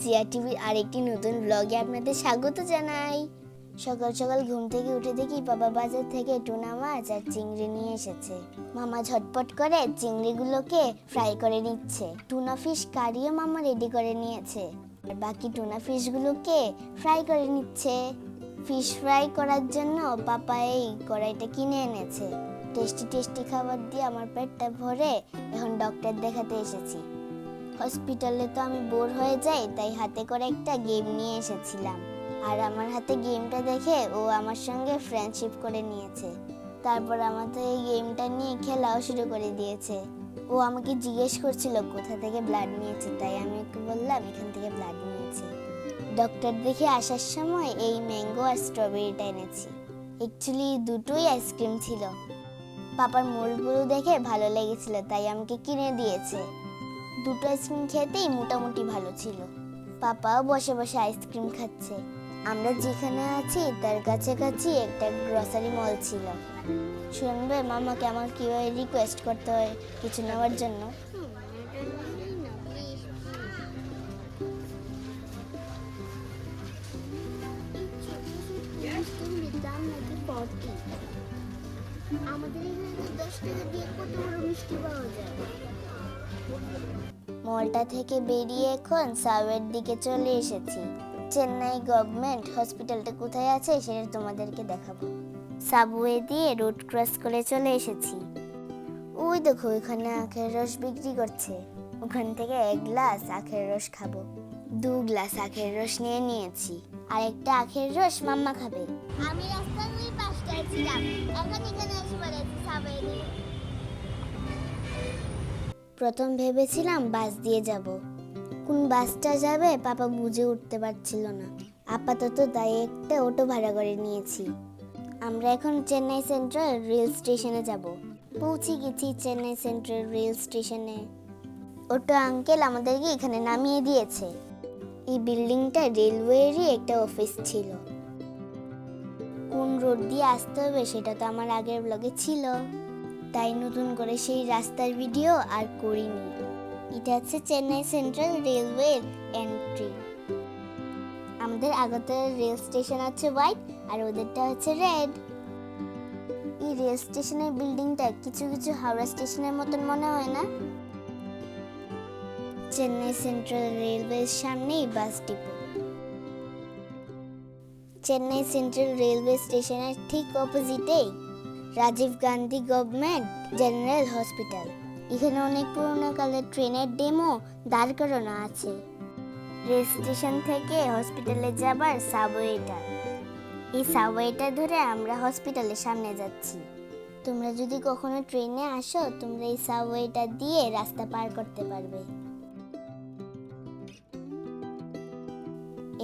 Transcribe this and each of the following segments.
জিয়া টিভির আরেকটি নতুন ব্লগে আপনাদের স্বাগত জানাই। সকাল সকাল ঘুম থেকে উঠে দেখি বাবা বাজার থেকে টুনা মাছ আর চিংড়ি নিয়ে এসেছে। মামা ঝটপট করে চিংড়িগুলোকে ফ্রাই করে নিচ্ছে। টুনা ফিশ কারিও মামা রেডি করে নিয়েছে। আর বাকি টুনা ফিশগুলোকে ফ্রাই করে নিচ্ছে। ফিশ ফ্রাই করার জন্য পাপা এই কড়াইটা কিনে এনেছে। টেস্টি টেস্টি খাবার দিয়ে আমার পেটটা ভরে এখন ডক্টর দেখাতে এসেছি। হসপিটালে তো আমি বোর হয়ে যাই, তাই হাতে করে একটা গেম নিয়ে এসেছিলাম। আর আমার হাতে গেমটা দেখে ও আমার সঙ্গে ফ্রেন্ডশিপ করে নিয়েছে। তারপর আমাদের এই গেমটা নিয়ে খেলাও শুরু করে দিয়েছে। ও আমাকে জিজ্ঞেস করছিল, কোথা থেকে ব্লাড নিয়েছে? তাই আমি ওকে বললাম, এখান থেকে ব্লাড নিয়েছে। ডক্টর দেখে আসার সময় এই ম্যাঙ্গো আর স্ট্রবেরিটা এনেছি। অ্যাকচুয়ালি দুটোই আইসক্রিম ছিল। পাপার মোল্ডগুলো দেখে ভালো লেগেছিল, তাই আমাকে কিনে দিয়েছে। দুটো আইসক্রিম খেতেই মোটামুটি ভালো ছিল। পাপাও বসে বসে আইসক্রিম খাচ্ছে। আমরা যেখানে আছি, তার কাছে কাছাকাছি একটা গ্রসারি মল ছিল। শুনবে, মামাকে আমার কীভাবে রিকোয়েস্ট করতে হয় কিছু নেওয়ার জন্য? আমাদের এখানে দশ টাকা দিয়ে কত বড় মিষ্টি পাওয়া যায়? মলটা থেকে বেরিয়ে এখন সাউয়ের দিকে চলে এসেছি। চেন্নাই গভর্নমেন্ট হসপিটালটা কোথায় আছে সেটা তোমাদেরকে দেখাবো। সাবওয়ে দিয়ে রোড ক্রস করে চলে এসেছি। ওই দেখো ওইখানে আখের রস বিক্রি করছে। ওখান থেকে এক গ্লাস আখের রস খাব। দু গ্লাস আখের রস নিয়ে নিয়েছি। আর একটা আখের রস মাম্মা খাবে। আমি রাস্তার ওই পাশটায় ছিলাম। এখন এখানে এসে পড়েছি সবাই দিয়ে। প্রথম ভেবেছিলাম বাস দিয়ে যাব। কোন বাসটা যাবে পাপা বুঝে উঠতে পারছিল না। আপাতত তাই একটা অটো ভাড়া করে নিয়েছি। আমরা এখন চেন্নাই সেন্ট্রাল রেল স্টেশনে যাব। পৌঁছে গেছি চেন্নাই সেন্ট্রাল রেল স্টেশনে। অটো আঙ্কেল আমাদেরকে এখানে নামিয়ে দিয়েছে। এই বিল্ডিংটা রেলওয়েরই একটা অফিস ছিল। কোন রোড দিয়ে আসতে হবে সেটা তো আমার আগের ব্লগে ছিল। তাই নতুন করে সেই রাস্তার ভিডিও আর করিনি। এটা হচ্ছে চেন্নাই সেন্ট্রাল রেলওয়ে এন্ট্রি আমাদের আগরতলা রেল স্টেশন আছে হোয়াইট আর ওদেরটা হচ্ছে রেড এই রেল স্টেশনের বিল্ডিংটা কিছু কিছু হাওড়া স্টেশনের মতন মনে হয় না? চেন্নাই সেন্ট্রাল রেলওয়ের সামনেই bus depot Chennai central railway স্টেশনের ঠিক অপোজিটেই Rajiv Gandhi government general hospital. এখানে অনেক পুরোনো কালের ট্রেনের ডেমো দাঁড় করানো আছে। রেল স্টেশন থেকে হসপিটালে যাবার সাবওয়েটা এই সাবওয়েটা ধরে আমরা হসপিটালের সামনে যাচ্ছি। তোমরা যদি কখনো ট্রেনে আসো, তোমরা এই সাবওয়েটা দিয়ে রাস্তা পার করতে পারবে।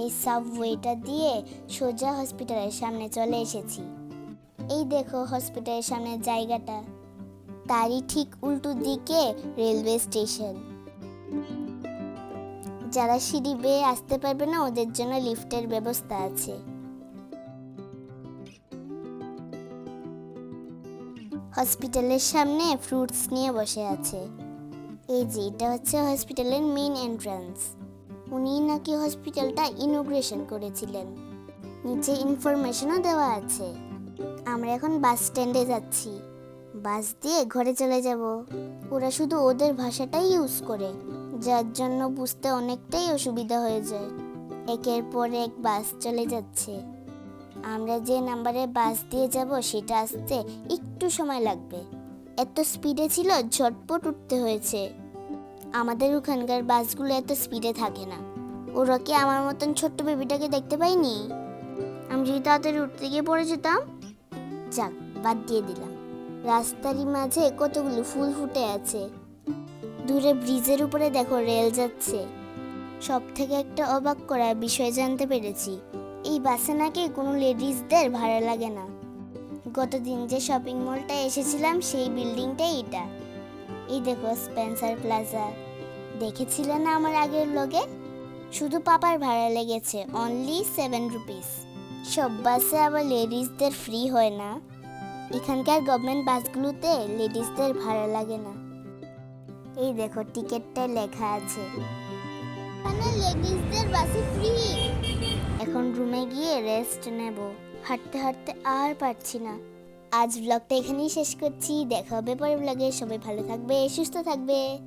এই সাবওয়েটা দিয়ে সোজা হসপিটালের সামনে চলে এসেছি। এই দেখো হসপিটালের সামনে জায়গাটা। তারই ঠিক উল্টো দিকে রেলওয়ে স্টেশন যারা সিঁড়ি বেয়ে আসতে পারবে না, ওদের জন্য লিফটের ব্যবস্থা আছে। হসপিটালের সামনে ফ্রুটস নিয়ে বসে আছে। এই যে, এটা হচ্ছে হসপিটালের মেইন এন্ট্রান্স উনি নাকি হসপিটালটা ইনোগ্রেশন করেছিলেন। নিচে ইনফরমেশনও দেওয়া আছে। আমরা এখন বাস স্ট্যান্ডে যাচ্ছি। বাস দিয়ে ঘরে চলে যাব। ওরা শুধু ওদের ভাষাটাই ইউজ করে, যার জন্য বুঝতে অনেকটাই অসুবিধা হয়ে যায়। একের পর এক বাস চলে যাচ্ছে। আমরা যে নাম্বারে বাস দিয়ে যাব, সেটা আসতে একটু সময় লাগবে। এত স্পিডে ছিল, ঝটপট উঠতে হয়েছে। আমাদের ওখানকার বাসগুলো এত স্পিডে থাকে না। ওরা কি আমার মতন ছোট্ট বেবিটাকে দেখতে পাইনি আমি যদি তাড়াতাড়ি উঠতে গিয়ে পড়ে যেতাম যাক, বাদ দিয়ে দিলাম। রাস্তারই মাঝে কতগুলো ফুল ফুটে আছে। দূরে ব্রিজের উপরে দেখো রেল যাচ্ছে। সব থেকে একটা অবাক করার বিষয় জানতে পেরেছি, এই বাসে নাকি কোনো লেডিসদের ভাড়া লাগে না। গতদিন যে শপিং মলটা এসেছিলাম, সেই বিল্ডিংটাই এটা। এই দেখো স্পেন্সার প্লাজা দেখেছিলে না আমার আগের লোকে শুধু পাপার ভাড়া লেগেছে অনলি সেভেন রুপিস সব বাসে আবার লেডিসদের ফ্রি হয় না। এখানকার গভর্নমেন্ট বাসগুলোতে লেডিসদের ভাড়া লাগে না। এই দেখো টিকিটটা লেখা আছে। মানে লেডিসদের বাসে ফ্রি এখন রুমে গিয়ে রেস্ট নেব। হাঁটতে হাঁটতে আর পারছি না। আজ ব্লগটা এখানেই শেষ করছি। দেখা হবে পরের ব্লগে সবাই ভালো থাকবে, সুস্থ থাকবে।